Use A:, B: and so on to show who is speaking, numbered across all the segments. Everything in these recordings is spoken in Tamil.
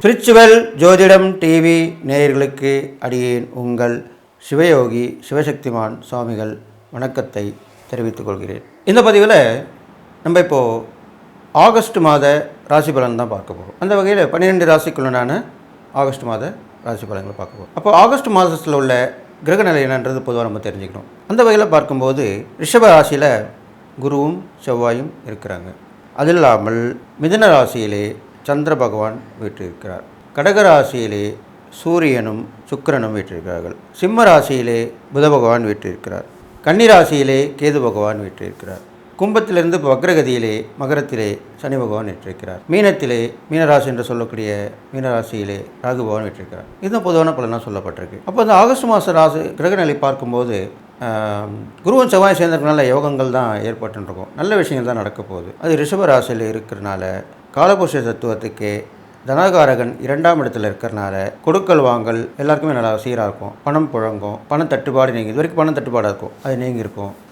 A: ஸ்பிரிச்சுவல் ஜோதிடம் டிவி நேயர்களுக்கு அடியேன் உங்கள் சிவயோகி சிவசக்திமான் சுவாமிகள் வணக்கத்தை தெரிவித்துக் கொள்கிறேன். இந்த பதிவில் நம்ம இப்போது ஆகஸ்ட் மாத ராசி பலன் தான் பார்க்க போகிறோம் அந்த வகையில் பன்னிரெண்டு ராசிக்குள்ளனான ஆகஸ்ட் மாத ராசி பலன்களை பார்க்க போகிறோம் அப்போ ஆகஸ்ட் மாதத்தில் உள்ள கிரகநிலை என்னன்றது பொதுவாக நம்ம தெரிஞ்சுக்கணும். அந்த வகையில் பார்க்கும்போது ரிஷப ராசியில் குருவும் செவ்வாயும் இருக்கிறாங்க. அது இல்லாமல் மிதுன ராசியிலே சந்திர பகவான் வீற்றிருக்கிறார். கடக ராசியிலே சூரியனும் சுக்கிரனும் வீற்றிருக்கிறார்கள். சிம்ம ராசியிலே புத பகவான் வீற்றிருக்கிறார். கன்னிராசியிலே கேது பகவான் வீற்றிருக்கிறார். கும்பத்திலிருந்து வக்ரகதியிலே மகரத்திலே சனி பகவான் வீற்றிருக்கிறார். மீனத்திலே மீனராசி என்று சொல்லக்கூடிய மீனராசியிலே ராகு பகவான் வீற்றிருக்கிறார். இதுதான் பொதுவான பலனாக சொல்லப்பட்டிருக்கு. அப்போ அந்த ஆகஸ்ட் மாத ராசி கிரகநிலை பார்க்கும்போது குருவும் செவ்வாய் சேர்ந்ததுனால யோகங்கள் தான் ஏற்பட்டுருக்கும் நல்ல விஷயங்கள் தான் நடக்க போகுது. அது ரிஷப ராசியில் இருக்கிறனால காலபுருஷ தத்துவத்துக்கு தனகாரகன் இரண்டாம் இடத்துல இருக்கிறனால கொடுக்கல் வாங்கல் எல்லாருக்குமே நல்லா சீராக இருக்கும். பணம் புழங்கும். பணம் தட்டுப்பாடு நீங்கள் இது வரைக்கும் பணம் தட்டுப்பாடாக இருக்கும். அது நீங்கள் இருக்கும்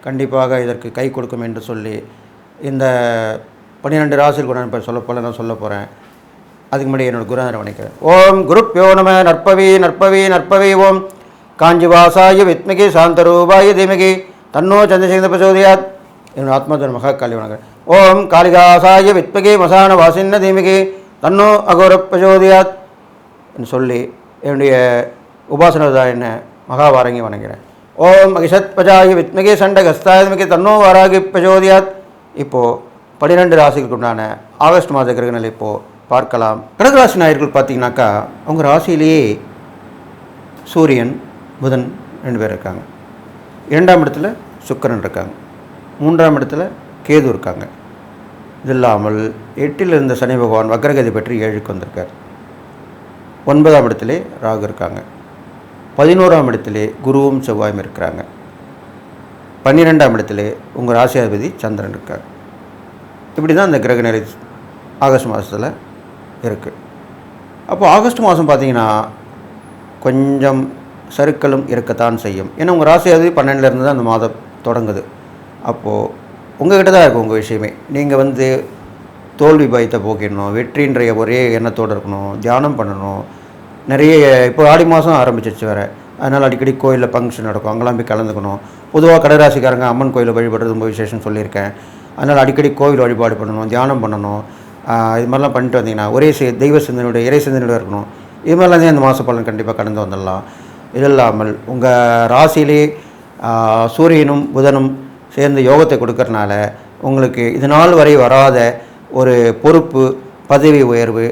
A: கண்டிப்பாக இதற்கு கை கொடுக்கும் என்று சொல்லி இந்த பன்னிரெண்டு ராசியில் கூட இப்போ சொல்ல போல நான் சொல்ல போகிறேன் அதுக்கு முன்னாடி என்னோட குருநாதரை வணக்கிறேன் ஓம் குருப்பியோ நம நற்பவி நற்பவி நற்பவி ஓம். காஞ்சிவாசாய வித்மகி சாந்தரூபாய தீமகி தன்னோ சந்திரசேகர பிரச்சோதயாத் என்னோட ஆத்மாதர் மகா காளி வணக்கம். ஓம் காளிகாசாய வித்மகி மசான வாசின்ன தீமகி தன்னோ அகோர பிரச்சோதயாத் என்று சொல்லி என்னுடைய உபாசனதான் என்ன மகாவாரங்கி வணங்குகிறேன் ஓம் மகிஷத் வித்மகே வித்மகி சண்டகஸ்தாயமிகி தன்னோ வாராகி பிரஜோதியாத் இப்போது பன்னிரெண்டு ராசிகளுக்கு உண்டான ஆகஸ்ட் மாத கிரகநிலை இப்போது பார்க்கலாம். கடகராசி நாயர்கள் பார்த்தீங்கன்னாக்கா அவங்க ராசியிலேயே சூரியன் புதன் ரெண்டு பேர் இருக்காங்க. இரண்டாம் இடத்துல சுக்கரன் இருக்காங்க. மூன்றாம் இடத்துல கேது இருக்காங்க. இது இல்லாமல் எட்டில் இருந்த சனி பகவான் வக்ரகதி பற்றி ஏழுக்கு வந்திருக்கார். ஒன்பதாம் இடத்துலே ராகு இருக்காங்க. பதினோராம் இடத்திலே குருவும் செவ்வாயும் இருக்கிறாங்க. பன்னிரெண்டாம் இடத்திலே உங்கள் ராசியாதிபதி சந்திரன் இருக்கார். இப்படி தான் இந்த கிரக நிலை ஆகஸ்ட் மாதத்தில் இருக்குது அப்போ ஆகஸ்ட் மாதம் பார்த்தீங்கன்னா கொஞ்சம் சருக்களும் இருக்கத்தான் செய்யும். ஏன்னா உங்கள் ராசியாதிபதி பன்னெண்டுலேருந்து தான் அந்த மாதம் தொடங்குது. அப்போது உங்கள்கிட்ட தான் இருக்கும் உங்கள் விஷயமே. நீங்கள் வந்து தோல்வி பயத்தை போக்கிடணும் வெற்றின்ற ஒரே எண்ணத்தோடு இருக்கணும் தியானம் பண்ணணும் நிறைய இப்போ ஆடி மாதம் ஆரம்பிச்சிருச்சு வேறு. அதனால் அடிக்கடி கோயிலில் ஃபங்க்ஷன் நடக்கும். அங்கெல்லாம் போய் கலந்துக்கணும். பொதுவாக கடராசிக்காரங்க அம்மன் கோயிலில் வழிபடுறது ரொம்ப விசேஷம் சொல்லியிருக்கேன். அதனால் அடிக்கடி கோவில் வழிபாடு பண்ணணும் தியானம் பண்ணணும். இது மாதிரிலாம் பண்ணிட்டு வந்தீங்கன்னா ஒரே சி- தெய்வ சிந்தனையுடைய இறை சிந்தனையோட இருக்கணும். இது மாதிரிலாம் தான் இந்த மாத பலன் கண்டிப்பாக கடந்து வந்துடலாம். இது இல்லாமல் உங்கள் ராசியிலே சூரியனும் புதனும் சேர்ந்து யோகத்தை கொடுக்கறனால உங்களுக்கு இது நாள் வரை வராத ஒரு பொறுப்பு பதவி உயர்வு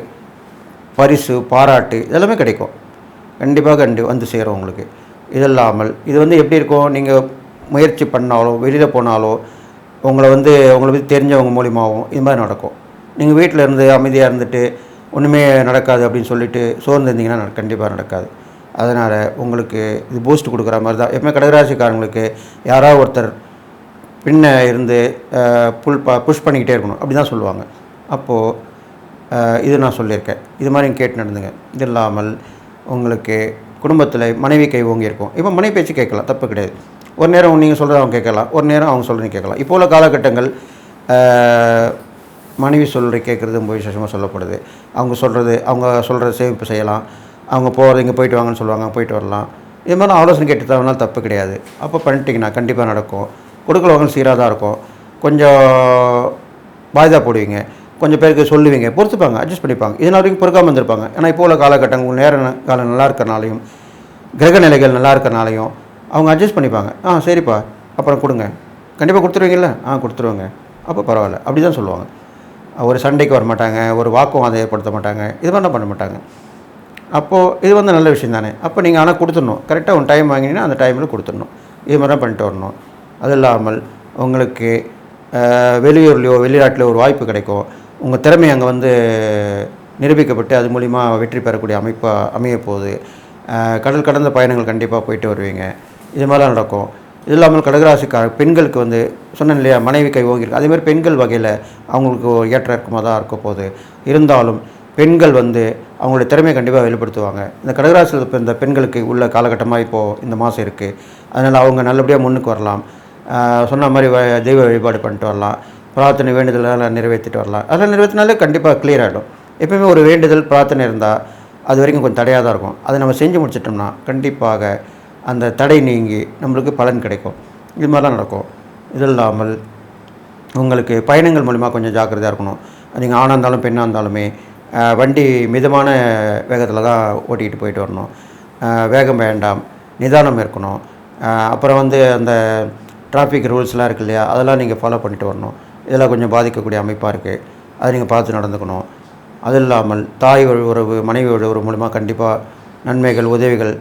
A: பரிசு பாராட்டு இதெல்லாமே கிடைக்கும். கண்டிப்பாக கண்டி வந்து சேரும் உங்களுக்கு. இது இல்லாமல் இது வந்து எப்படி இருக்கும்? நீங்கள் முயற்சி பண்ணாலோ வெளியில் போனாலோ உங்களை வந்து உங்களை பற்றி தெரிஞ்சவங்க மூலியமாகவும் இது மாதிரி நடக்கும். நீங்கள் வீட்டில் இருந்து அமைதியாக இருந்துட்டு ஒன்றுமே நடக்காது அப்படின்னு சொல்லிட்டு சோர்ந்து இருந்தீங்கன்னா நட- கண்டிப்பாக நடக்காது. அதனால் உங்களுக்கு இது பூஸ்ட் கொடுக்குற மாதிரி தான். எப்பவுமே கடகராசிக்காரங்களுக்கு யாராவது ஒருத்தர் பின்ன இருந்து புல் ப புஷ் பண்ணிக்கிட்டே இருக்கணும். அப்படி தான் சொல்லுவாங்க. அப்போது இது நான் சொல்லியிருக்கேன். இது மாதிரி கேட்டு நடந்துங்க. இது இல்லாமல் உங்களுக்கு குடும்பத்தில் மனைவி கை ஓங்கி இருக்கும். இப்போ மனைவி பேச்சு கேட்கலாம். தப்பு கிடையாது. ஒரு நேரம் நீங்கள் சொல்கிறத அவங்க கேட்கலாம். ஒரு நேரம் அவங்க சொல்கிறத கேட்கலாம். இப்போ உள்ள காலகட்டங்கள் மனைவி சொல்கிற கேட்குறது ரொம்ப விசேஷமாக சொல்லப்படுது. அவங்க சொல்கிறது அவங்க சொல்கிற சேமிப்பு செய்யலாம். அவங்க போகிறது இங்கே போயிட்டு வாங்கன்னு சொல்லுவாங்க. போயிட்டு வரலாம். இது மாதிரி ஆலோசனை கேட்டு தரனால தப்பு கிடையாது. அப்போ பண்ணிட்டீங்கன்னா கண்டிப்பாக நடக்கும். கொடுக்கலவங்க சீராக தான் இருக்கும். கொஞ்சம் பாய்தா போடுவீங்க. கொஞ்சம் பேருக்கு சொல்லுவீங்க பொறுத்துப்பாங்க அட்ஜஸ்ட் பண்ணிப்பாங்க. இதனால் வரைக்கும் பொறுக்காமல் வந்திருப்பாங்க ஏன்னா இப்போ உள்ள காலகட்டங்கள் நேர காலம் நல்லா இருக்கிறனாலையும் கிரக நிலைகள் நல்லா இருக்கிறனாலையும் அவங்க அட்ஜஸ்ட் பண்ணிப்பாங்க. ஆ சரிப்பா அப்புறம் கொடுங்க. கண்டிப்பாக கொடுத்துருவீங்கள ஆ கொடுத்துருவாங்க. அப்போ பரவாயில்ல. அப்படி தான் சொல்லுவாங்க. ஒரு சண்டைக்கு வர மாட்டாங்க ஒரு வாக்குவாதம் ஏற்படுத்த மாட்டாங்க. இது மாதிரிலாம் பண்ண மாட்டாங்க. அப்போது இது வந்து நல்ல விஷயம் தானே. அப்போ நீங்கள் ஆனால் கொடுத்துடணும். கரெக்டாக உன் டைம் வாங்கினீங்கன்னா அந்த டைமில் கொடுத்துடணும். இது மாதிரி தான் பண்ணிட்டு வரணும். அது இல்லாமல் உங்களுக்கு வெளியூர்லேயோ வெளிநாட்டிலையோ ஒரு வாய்ப்பு கிடைக்கும். உங்கள் திறமை அங்கே வந்து நிரூபிக்கப்பட்டு அது மூலிமா வெற்றி பெறக்கூடிய அமைப்பாக அமைய போகுது. கடல் கடந்த பயணங்கள் கண்டிப்பாக போயிட்டு வருவீங்க. இது மாதிரிலாம் நடக்கும். இது இல்லாமல் கடகராசிக்கார பெண்களுக்கு வந்து சொன்னேன் இல்லையா மனைவி கை ஓங்கியிருக்கு அதேமாதிரி பெண்கள் வகையில் அவங்களுக்கு ஏற்ற இருக்குமா தான் இருக்க போகுது. இருந்தாலும் பெண்கள் வந்து அவங்களுடைய திறமையை கண்டிப்பாக வெளிப்படுத்துவாங்க. இந்த கடகராசியில் இந்த பெண்களுக்கு உள்ள காலகட்டமாக இப்போது இந்த மாதம் இருக்குது அதனால் அவங்க நல்லபடியாக முன்னுக்கு வரலாம். சொன்ன மாதிரி வ- தெய்வ வழிபாடு பண்ணிட்டு வரலாம். பிரார்த்தனை வேண்டுதலாம் நிறைவேற்றிட்டு வரலாம். அதெல்லாம் நிறைவேற்றினாலே கண்டிப்பாக கிளியர் ஆகிடும் எப்பயுமே ஒரு வேண்டுதல் பிரார்த்தனை இருந்தால் அது வரைக்கும் கொஞ்சம் தடையாக தான் இருக்கும். அதை நம்ம செஞ்சு முடிச்சிட்டோம்னா கண்டிப்பாக அந்த தடை நீங்கி நம்மளுக்கு பலன் கிடைக்கும். இது மாதிரிலாம் நடக்கும். இது இல்லாமல் உங்களுக்கு பயணங்கள் மூலிமா கொஞ்சம் ஜாக்கிரதையாக இருக்கணும். நீங்கள் ஆணாக இருந்தாலும் பெண்ணாக இருந்தாலுமே வண்டி மிதமான வேகத்தில் தான் ஓட்டிகிட்டு போயிட்டு வரணும். வேகம் வேண்டாம் நிதானம் இருக்கணும். அப்புறம் வந்து அந்த டிராஃபிக் ரூல்ஸ்லாம் இருக்கு இல்லையா? அதெல்லாம் நீங்கள் ஃபாலோ பண்ணிட்டு வரணும். இதெல்லாம் கொஞ்சம் பாதிக்கக்கூடிய அமைப்பாக இருக்குது அதை நீங்கள் பார்த்து நடந்துக்கணும். அது இல்லாமல் தாய் வழி உறவு மனைவி வழி உறவு மூலிமா கண்டிப்பாக நன்மைகள் உதவிகள்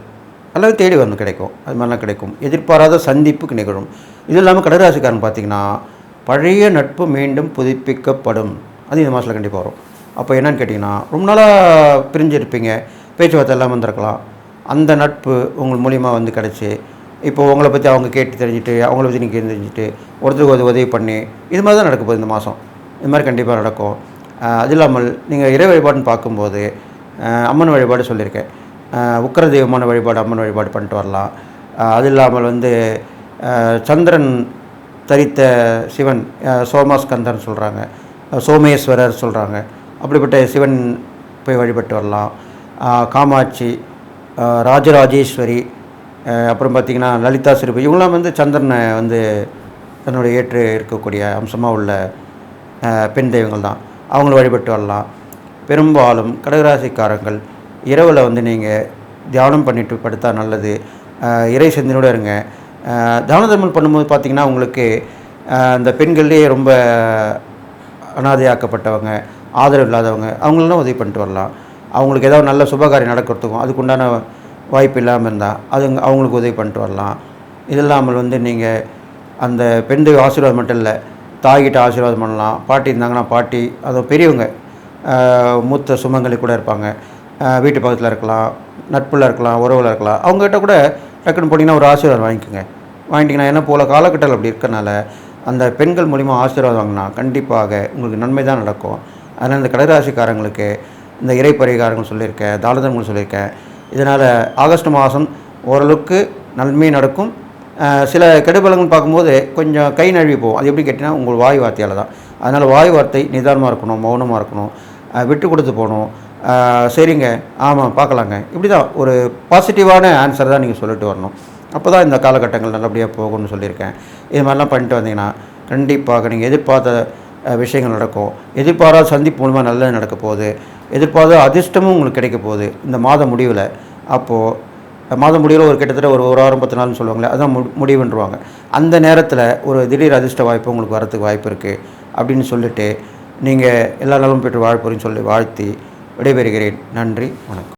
A: அல்லது தேடி வந்து கிடைக்கும். அது மாதிரிலாம் கிடைக்கும். எதிர்பாராத சந்திப்புக்கு நிகழும். இது இல்லாமல் கடகராசிக்காரன் பார்த்தீங்கன்னா பழைய நட்பு மீண்டும் புதுப்பிக்கப்படும். அது இந்த மாதத்தில் கண்டிப்பாக வரும். அப்போ என்னென்னு கேட்டிங்கன்னா ரொம்ப நாளாக பிரிஞ்சிருப்பீங்க. பேச்சுவார்த்தை எல்லாம் வந்திருக்கலாம் அந்த நட்பு உங்கள் மூலியமாக வந்து கிடச்சி இப்போ உங்களை பற்றி அவங்க கேட்டு தெரிஞ்சுட்டு அவங்கள பற்றி நீங்கள் தெரிஞ்சுட்டு ஒருத்தருக்கு ஒரு உதவி பண்ணி இது மாதிரி தான் நடக்க போகுது இந்த மாதம் இது மாதிரி கண்டிப்பாக நடக்கும். அது இல்லாமல் நீங்கள் இறை வழிபாடுன்னு பார்க்கும்போது அம்மன் வழிபாடு சொல்லியிருக்கேன். உக்கர தெய்வமான வழிபாடு அம்மன் வழிபாடு பண்ணிட்டு வரலாம். அது இல்லாமல் வந்து சந்திரன் தரித்த சிவன் சோமாஸ்கந்தன் சோமாஸ்கந்தர்னு சொல்கிறாங்க சோமேஸ்வரர் சொல்கிறாங்க அப்படிப்பட்ட சிவன் போய் வழிபட்டு வரலாம். காமாட்சி ராஜராஜேஸ்வரி அப்புறம் பார்த்திங்கன்னா லலிதா சிறுபி. இவங்களாம் வந்து சந்திரனை வந்து தன்னுடைய ஏற்று இருக்கக்கூடிய அம்சமாக உள்ள பெண் தெய்வங்கள் தான். அவங்கள வழிபட்டு வரலாம். பெரும்பாலும் கடகராசிக்காரங்கள் இரவில் வந்து நீங்கள் தியானம் பண்ணிட்டு படுத்தா நல்லது. இறை சிந்தனையோடு இருங்க. தான தர்மம் பண்ணும்போது பார்த்திங்கன்னா உங்களுக்கு அந்த பெண்கள்லேயே ரொம்ப அனாதையாக்கப்பட்டவங்க ஆதரவு இல்லாதவங்க அவங்களெல்லாம் உதவி பண்ணிட்டு வரலாம். அவங்களுக்கு ஏதாவது நல்ல சுபகாரியம் நடக்கிறதுக்கும் அதுக்குண்டான வாய்ப்பு இல்லாமல் இருந்தால் அது அவங்களுக்கு உதவி பண்ணிட்டு வரலாம். இது இல்லாமல் வந்து நீங்கள் அந்த பெண் தெய்வ ஆசீர்வாதம் மட்டும் இல்லை தாய்கிட்ட ஆசீர்வாதம் பண்ணலாம். பாட்டி இருந்தாங்கன்னா பாட்டி அதுவும் பெரியவங்க மூத்த சுமங்கலி கூட இருப்பாங்க. வீட்டு பக்கத்தில் இருக்கலாம் நட்பில் இருக்கலாம் உறவில் இருக்கலாம். அவங்ககிட்ட கூட டக்குன்னு போனீங்கன்னா ஒரு ஆசீர்வாதம் வாங்கிக்கோங்க. வாங்கிட்டீங்கன்னா ஏன்னா போல காலகட்டத்தில் அப்படி இருக்கனால அந்த பெண்கள் மூலிமா ஆசீர்வாதம் வாங்கினா கண்டிப்பாக உங்களுக்கு நன்மை தான் நடக்கும். அதனால் இந்த கடகராசிக்காரங்களுக்கு இந்த இறை பரிகாரங்கள் சொல்லியிருக்கேன் தானதங்கள் சொல்லியிருக்கேன். இதனால் ஆகஸ்ட் மாதம் ஓரளவுக்கு நன்மை நடக்கும். சில கெடுபலங்கள் பார்க்கும்போது கொஞ்சம் கை நழுவி போகும். அது எப்படி கேட்டிங்கன்னா உங்கள் வாய் வார்த்தையால் தான். அதனால் வாய் வார்த்தை நிதானமாக இருக்கணும் மௌனமாக இருக்கணும். விட்டு கொடுத்து போகணும். சரிங்க ஆமாம் பார்க்கலாங்க. இப்படி தான் ஒரு பாசிட்டிவான ஆன்சர் தான் நீங்கள் சொல்லிட்டு வரணும். அப்போ தான் இந்த காலகட்டங்கள் நல்லபடியாக போகும்னு சொல்லியிருக்கேன். இது மாதிரிலாம் பண்ணிட்டு வந்தீங்கன்னா கண்டிப்பாக நீங்கள் எதிர்பார்த்த விஷயங்கள் நடக்கும். எதிர்பாராத சந்திப்பு மூலமாக நல்லது நடக்க போகுது. எதிர்பார்த்த அதிர்ஷ்டமும் உங்களுக்கு கிடைக்க போகுது. இந்த மாத முடிவில். அப்போது மாத முடிவில் ஒரு கிட்டத்தட்ட ஒரு ஒரு வாரம் பத்து நாள்னு சொல்லுவாங்களே அதான் மு முடிவுன்றுவாங்க. அந்த நேரத்தில் ஒரு திடீர் அதிர்ஷ்ட வாய்ப்பு உங்களுக்கு வரத்துக்கு வாய்ப்பு இருக்குது அப்படின்னு சொல்லிட்டு நீங்கள் எல்லா நாளும் பெற்று வாழ் போறீங்கன்னு சொல்லி வாழ்த்தி விடைபெறுகிறேன். நன்றி வணக்கம்.